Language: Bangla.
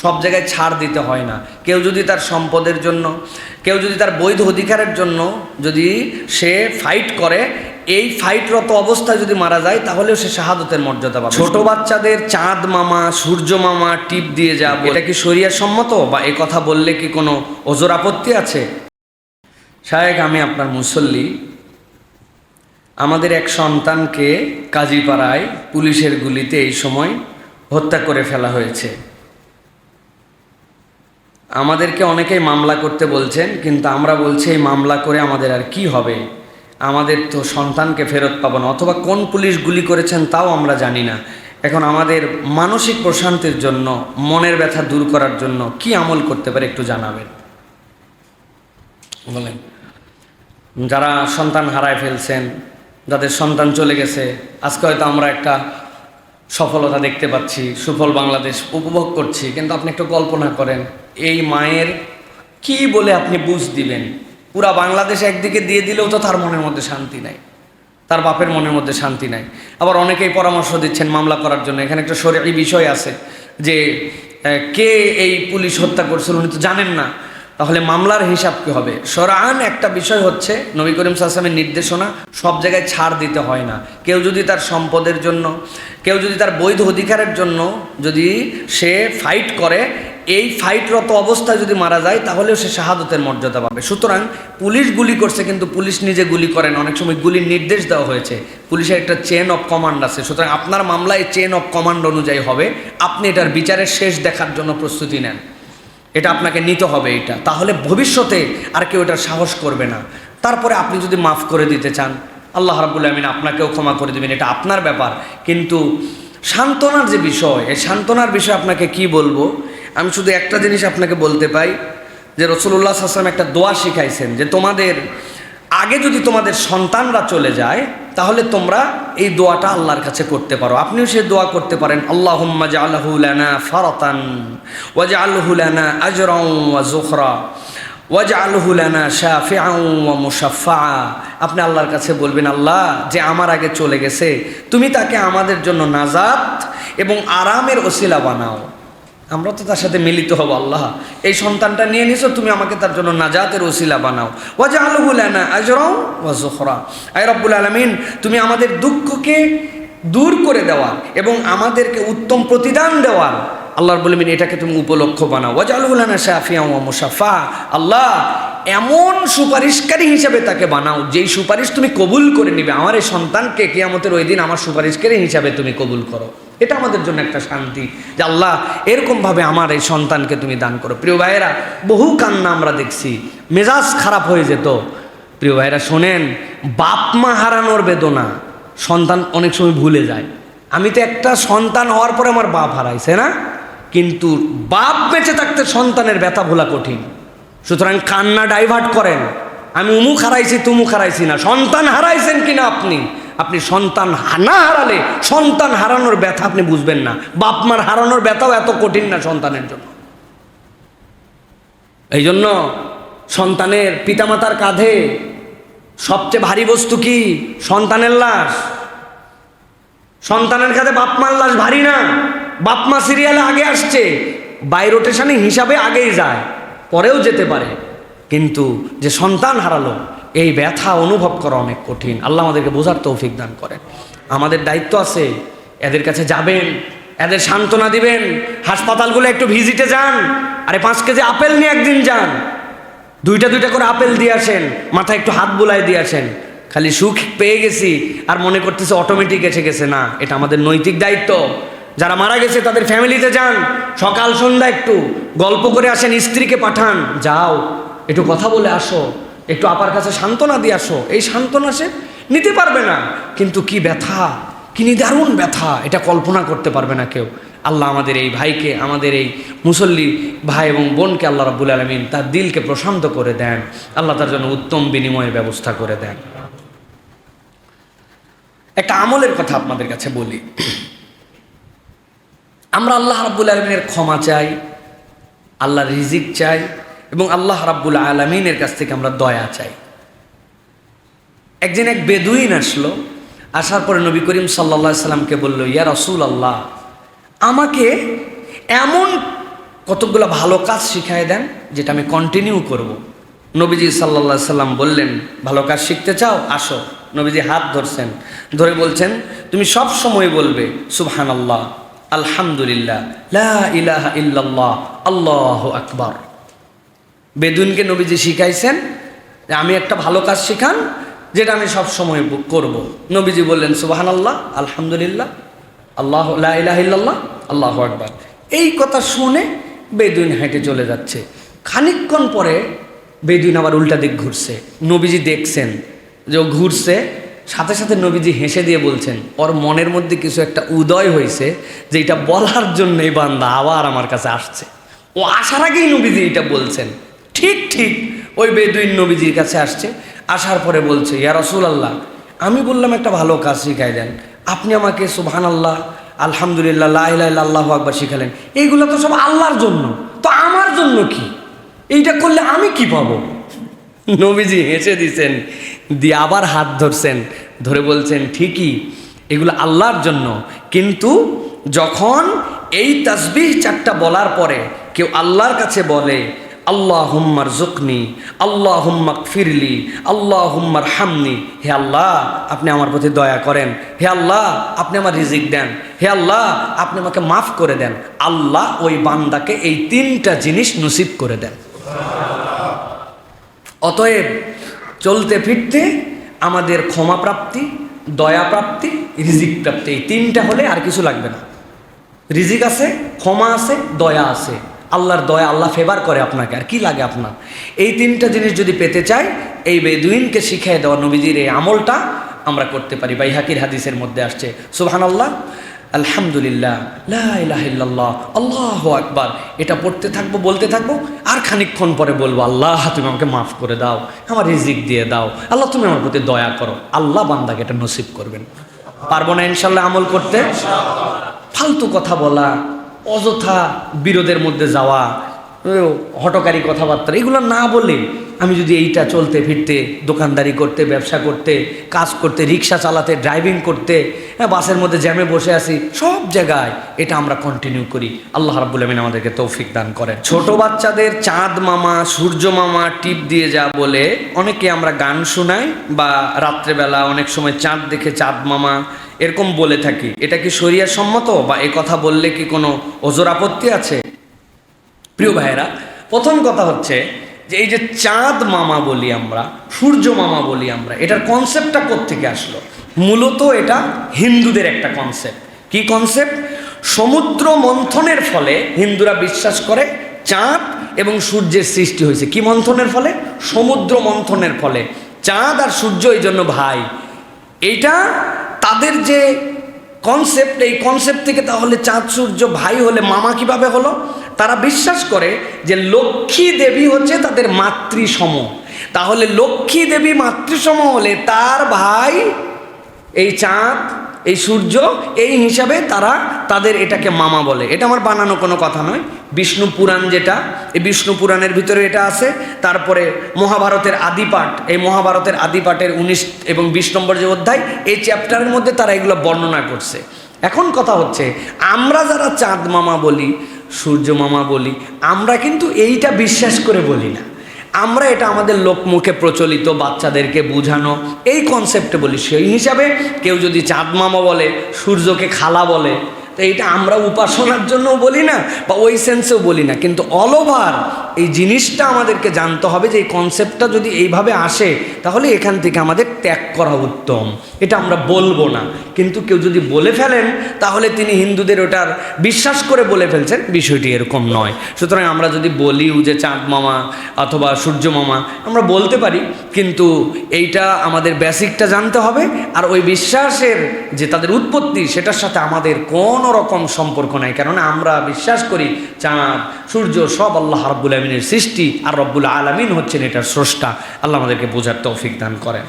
সব জায়গায় ছাড় দিতে হয় না। কেউ যদি তার সম্পদের জন্য কেউ যদি তার বৈধ অধিকারের জন্য যদি সে ফাইট করে এই ফাইটরত অবস্থায় যদি মারা যায় তাহলেও সে শাহাদতের মর্যাদা পাবে। ছোট বাচ্চাদের চাঁদ মামা সূর্য মামা টিপ দিয়ে যাব এটা কি শরিয়ার সম্মত? বা এ কথা বললে কি কোনো ওজোর আপত্তি আছে? সাহেব আমি আপনার মুসল্লি। আমাদের এক সন্তানকে কাজীপাড়ায় পুলিশের গুলিতে এই সময় হত্যা করে ফেলা হয়েছে। আমাদেরকে অনেকেই মামলা করতে বলছেন, কিন্তু আমরা বলছি এই মামলা করে আমাদের আর কি হবে? আমাদের তো সন্তানকে ফেরত পাবো না, অথবা কোন পুলিশ গুলি করেছেন তাও আমরা জানি না। এখন আমাদের মানসিক প্রশান্তির জন্য, মনের ব্যথা দূর করার জন্য কি আমল করতে পারে একটু জানাবেন। বলেন। যারা সন্তান হারায় ফেলছেন, যাদের সন্তান চলে গেছে, আজকে হয়তো আমরা একটা সফলতা দেখতে পাচ্ছি, সুফল বাংলাদেশ উপভোগ করছি, কিন্তু আপনি একটু কল্পনা করেন, এই মায়ের কি বলে আপনি বুঝ দিবেন? পুরা বাংলাদেশ একদিকে দিয়ে দিলেও তো তার মনের মধ্যে শান্তি নাই, তার বাপের মনের মধ্যে শান্তি নাই। আবার অনেকেই পরামর্শ দিচ্ছেন মামলা করার জন্য, এখানে একটা সরি বিষয় আছে যে কে এই পুলিশ হত্যা করছিল উনি তো জানেন না তাহলে মামলার হিসাব কি হবে? সরান একটা বিষয় হচ্ছে, নবী করিম সাল্লামের নির্দেশনা, সব জায়গায় ছাড় দিতে হয় না। কেউ যদি তার সম্পদের জন্য, কেউ যদি তার বৈধ অধিকারের জন্য যদি সে ফাইট করে, এই ফাইটরত অবস্থায় যদি মারা যায়, তাহলেও সে শাহাদতের মর্যাদা পাবে। সুতরাং পুলিশ গুলি করছে কিন্তু পুলিশ নিজে গুলি করেন অনেক সময় গুলির নির্দেশ দেওয়া হয়েছে। পুলিশের একটা চেন অফ কমান্ড আছে। সুতরাং আপনার মামলায় চেন অফ কমান্ড অনুযায়ী হবে। আপনি এটার বিচারের শেষ দেখার জন্য প্রস্তুতি নেন। এটা আপনাকে নিতে হবে এটা। তাহলে ভবিষ্যতে আর কেউ এটার সাহস করবে না। তারপরে আপনি যদি মাফ করে দিতে চান, আল্লাহ রাবুল আমিন আপনাকেও ক্ষমা করে দেবেন, এটা আপনার ব্যাপার। কিন্তু সান্ত্বনার যে বিষয়, এই সান্ত্বনার বিষয়ে আপনাকে কি বলব? আমি শুধু একটা জিনিস আপনাকে বলতে পাই, যে রসুল্লাহ আসলাম একটা দোয়া শিখাইছেন, যে তোমাদের, আগে যদি তোমাদের সন্তানরা চলে যায়, তাহলে তোমরা এই দোয়াটা আল্লাহর কাছে করতে পারো। আপনিও সে দোয়া করতে পারেন আল্লাহ আল্লাহুলানা ফারতান ওয়াজ আল্লাহুলানা আজরং ওয়া জোখরা ওয়াজা আল্লাহুলানা শাফিআ ওয়া মুসাফা আপনি আল্লাহর কাছে বলবেন, আল্লাহ, যে আমার আগে চলে গেছে, তুমি তাকে আমাদের জন্য নাজাত এবং আরামের ওসিলা বানাও। আমরা তো তার সাথে মিলিত হব, আল্লাহ। এই সন্তানটা নিয়ে নিছো, তুমি আমাকে তার জন্য নাজাতের ওসিলা বানাও। ওয়াজা আলহুলানা আজরাও ওয়া জোহরা আই রব্বুল আলমিন, তুমি আমাদের দুঃখকে দূর করে দেওয়া এবং আমাদেরকে উত্তম প্রতিদান দেওয়ার আল্লাহর বলবেন এটাকে তুমি উপলক্ষ বানাও। ওয়াজা আলহুলানা শাফিয়া ওয়া মুসাফা আল্লাহ, এমন সুপারিশকারী হিসাবে তাকে বানাও, যেই সুপারিশ তুমি কবুল করে নিবে। আমার এই সন্তানকে কেয়ামতের ওই দিন আমার সুপারিশকারী হিসাবে তুমি কবুল করো। এটা আমাদের জন্য একটা শান্তি যে আল্লাহ, এরকমভাবে আমার এই সন্তানকে তুমি দান করো। প্রিয় ভাইয়েরা, বহু কান্না আমরা দেখছি। মেজাজ খারাপ হয়ে যেত। প্রিয় ভাইয়েরা, শোনেন, বাপ মা হারানোর বেদনা সন্তান অনেক সময় ভুলে যায়। আমি তো একটা সন্তান হওয়ার পরে আমার বাপ হারাইছে, না? কিন্তু বাপ বেঁচে থাকতে সন্তানের ব্যথা ভোলা কঠিন। সুতরাং কান্না ডাইভার্ট করেন। আমি উমুক হারাইছি, তুমুক হারাইছি না। সন্তান হারাইছেন কিনা আপনি? আপনি সন্তান না হারালে সন্তান হারানোর ব্যথা আপনি বুঝবেন না। বাপ মার হারানোর ব্যথাও এত কঠিন না সন্তানের জন্য। এই জন্য সন্তানের পিতামাতার কাঁধে সবচেয়ে ভারী বস্তু কি? সন্তানের লাশ। সন্তানের কাছে বাপমার লাশ ভারী না? বাপমা সিরিয়ালে আগে আসছে। বাই রোটেশনে হিসাবে আগেই যায়, পরেও যেতে পারে। কিন্তু যে সন্তান হারালো, এই ব্যথা অনুভব করা অনেক কঠিন। আল্লাহ আমাদেরকে বোঝার তৌফিক দান করেন। আমাদের দায়িত্ব আছে, এদের কাছে যাবেন, এদের সান্ত্বনা দিবেন, হাসপাতালগুলো একটু ভিজিটে যান, আরে পাঁচ কেজি আপেল নিয়ে একদিন যান। দুইটা দুইটা করে আপেল দিয়ে আসেন, মাথায় একটু হাত বুলাই দিয়ে আসেন। খালি সুখ পেয়ে গেছি, আর মনে করতেছে অটোমেটিক এসে গেছে। না, এটা আমাদের নৈতিক দায়িত্ব। যারা মারা গেছে, তাদের ফ্যামিলিতে যান। সকাল, সন্ধ্যা একটু গল্প করে আসেন, স্ত্রীকে পাঠান। যাও, একটু কথা বলে আসো, একটু আপার কাছে সান্ত্বনা দিয়ে আসো। এই সান্ত্বনা সে নিতে পারবে না। কিন্তু কি ব্যথা, কি নিদারুণ ব্যথা, এটা কল্পনা করতে পারবে না কেউ। আল্লাহ আমাদের এই ভাইকে, আমাদের এই মুসল্লি ভাই এবং বোনকে আল্লাহ রাবুল আলমিন তার দিলকে প্রশান্ত করে দেন। আল্লাহ তার জন্য উত্তম বিনিময়ের ব্যবস্থা করে দেন। একটা আমলের কথা আপনাদের কাছে বলি। আমরা আল্লাহ রাব্বুল আলমিনের ক্ষমা চাই আল্লাহ রিজিক চাই এবং আল্লাহ রাব্বুল আলমিনের কাছ থেকে আমরা দয়া চাই। একদিন এক বেদুইন আসলো, আসার পরে নবী করিম সাল্লা সাল্লামকে বলল, ইয়া রসুল আল্লাহ আমাকে এমন কতকগুলো ভালো কাজ শিখায় দেন যেটা আমি কন্টিনিউ করব। নবীজি সাল্লা সাল্লাম বললেন, ভালো কাজ শিখতে চাও? আসো। নবীজি হাত ধরছেন, ধরে বলছেন, তুমি সব সময় বলবে সুবহান আল্লাহ আলহামদুলিল্লাহ, লা ইলাহা ইল্লাল্লাহ, আল্লাহ আকবার। বেদুনকে নবীজি শিখাইছেন আমি একটা ভালো কাজ শিখান, যেটা আমি সব সময় করব। নবীজি বললেন সুবাহান আল্লাহ আলহামদুলিল্লাহ আল্লাহ ইল্লাল্লাহ, আল্লাহ আকবার। এই কথা শুনে বেদুইন হেঁটে চলে যাচ্ছে। খানিকক্ষণ পরে বেদুইন আবার উল্টা দিক ঘুরছে। নবীজি দেখছেন যে ও ঘুরছে সাথে সাথে নবীজি হেসে দিয়ে বলছেন, ওর মনের মধ্যে কিছু একটা উদয় হয়েছে যে এটা বলার জন্য এই বান্দা আবার আমার কাছে আসছে। ও আসার আগেই নবীজি এটা বলছেন। ঠিক ঠিক ওই বেদুইন নবীজির কাছে আসছে, আসার পরে বলছে, ইয়া রসুল আল্লাহ আমি বললাম একটা ভালো কাজ শিখাই দেন। আপনি আমাকে সুবহান আল্লাহ আলহামদুলিল্লাহ লাহ আল্লাহ আকবার শিখালেন। এইগুলো তো সব আল্লাহর জন্য। তো আমার জন্য কি? এইটা করলে আমি কি পাবো? নবীজি হেসে দিছেন দিয়ে আবার হাত ধরছেন। ধরে বলছেন, ঠিকই, এগুলো আল্লাহর জন্য। কিন্তু যখন এই তাসবিহ চারটা বলার পরে কেউ আল্লাহর কাছে বলে আল্লাহ হুম্মার জুকনি আল্লাহ হুম্মাক ফিরলি আল্লাহ হুম্মার হামনি হে আল্লাহ, আপনি আমার প্রতি দয়া করেন। হে আল্লাহ, আপনি আমার রিজিক দেন। হে আল্লাহ, আপনি আমাকে মাফ করে দেন। আল্লাহ ওই বান্দাকে এই তিনটা জিনিস নসিব করে দেন। অতএব চলতে ফিরতে আমাদের ক্ষমা প্রাপ্তি, দয়া প্রাপ্তি, রিজিক প্রাপ্তি, এই তিনটা হলে আর কিছু লাগবে না। রিজিক আছে, ক্ষমা আছে, দয়া আছে। আল্লাহর দয়া আল্লাহ ফেভার করে আপনাকে, আর কি লাগে আপনার? এই তিনটা জিনিস যদি পেতে চাই, এই বেদুইনকে শিখিয়ে দেওয়া নবীজির এই আমলটা আমরা করতে পারি। বাই হাকির হাদিসের মধ্যে আসছে সুবহান আল্লাহ আলহামদুলিল্লাহ লাহ আল্লাহ আকবার। এটা পড়তে থাকব, বলতে থাকব, আর খানিকক্ষণ পরে বলব, আল্লাহ, তুমি আমাকে মাফ করে দাও, আমার রিজিক দিয়ে দাও। আল্লাহ, তুমি আমার প্রতি দয়া করো। আল্লাহ বান্দাকে এটা নসিব করবেন। পারব না ইনশাল্লাহ আমল করতে? ফালতু কথা বলা, অযথা বিরোধের মধ্যে যাওয়া হটকারী কথাবার্তা, এগুলো না বলে আমি যদি এইটা চলতে, ফিরতে, দোকানদারি করতে, ব্যবসা করতে, কাজ করতে, রিক্সা চালাতে ড্রাইভিং করতে হ্যাঁ বাসের মধ্যে জ্যামে বসে আছি, সব জায়গায় এটা আমরা কন্টিনিউ করি। আল্লাহ রাব্বুল আমিন আমাদেরকে তৌফিক দান করেন। ছোট বাচ্চাদের চাঁদ মামা, সূর্য মামা টিপ দিয়ে যা বলে, অনেকে আমরা গান শোনাই বা রাত্রেবেলা অনেক সময় চাঁদ দেখে চাঁদ মামা, এরকম বলে থাকি। এটা কি শরিয়া সম্মত বা এ কথা বললে কি কোনো ওজোর আপত্তি আছে? প্রিয় ভাইয়েরা, প্রথম কথা হচ্ছে যে এই যে চাঁদ মামা বলি আমরা, সূর্য মামা বলি আমরা, এটার কনসেপ্টটা কোত্থেকে আসলো? মূলত এটা হিন্দুদের একটা কনসেপ্ট কি কনসেপ্ট সমুদ্র মন্থনের ফলে হিন্দুরা বিশ্বাস করে চাঁদ এবং সূর্যের সৃষ্টি হয়েছে। কি মন্থনের ফলে? সমুদ্র মন্থনের ফলে। চাঁদ আর সূর্য এই জন্য ভাই। এইটা তাদের যে কনসেপ্ট এই কনসেপ্ট থেকে তাহলে চাঁদ, সূর্য, ভাই হলে মামা কীভাবে হলো? তারা বিশ্বাস করে যে লক্ষ্মী দেবী হচ্ছে তাদের মাতৃসম। তাহলে লক্ষ্মী দেবী মাতৃসম হলে তার ভাই এই চাঁদ, এই সূর্য, এই হিসাবে তারা তাদের এটাকে মামা বলে। এটা আমার বানানো কোনো কথা নয়। বিষ্ণু পুরাণ যেটা, এই বিষ্ণু পুরাণের ভিতরে এটা আছে। তারপরে মহাভারতের আদিপাঠ এই মহাভারতের আদিপাঠের উনিশ এবং বিশ নম্বর যে অধ্যায়, এই চ্যাপ্টারের মধ্যে তারা এগুলো বর্ণনা করছে। এখন কথা হচ্ছে, আমরা যারা চাঁদ মামা বলি সূর্য মামা বলি, আমরা কিন্তু এইটা বিশ্বাস করে বলি না। আমরা এটা আমাদের লোকমুখে প্রচলিত, বাচ্চাদেরকে বোঝানো, এই কনসেপ্টে বলি। সেই হিসাবে কেউ যদি চাঁদ মামা বলে, সূর্যকে খালা বলে তো এটা আমরা উপাসনার জন্য বলি না, বা ওই সেন্সেও বলি না। কিন্তু অল ওভার এই জিনিসটা আমাদেরকে জানতে হবে যে এই কনসেপ্টটা যদি এইভাবে আসে, তাহলে এখান থেকে আমাদের ত্যাগ করা উত্তম। এটা আমরা বলব না। কিন্তু কেউ যদি বলে ফেলেন, তাহলে তিনি হিন্দুদের ওটার বিশ্বাস করে বলে ফেলছেন। বিষয়টি এরকম নয়। সুতরাং আমরা যদি বলি যে চাঁদ মামা অথবা সূর্য মামা, আমরা বলতে পারি। কিন্তু এইটা আমাদের বেসিকটা জানতে হবে। আর ওই বিশ্বাসের যে তাদের উৎপত্তি, সেটার সাথে আমাদের কোনো রকম সম্পর্ক নাই। কেননা আমরা বিশ্বাস করি, চাঁদ, সূর্য সব আল্লাহ রাব্বুল আলমিনের সৃষ্টি, আর রব্বুল আলমিন হচ্ছেন এটার স্রষ্টা। আল্লাহ আমাদেরকে বোঝার তৌফিক দান করেন।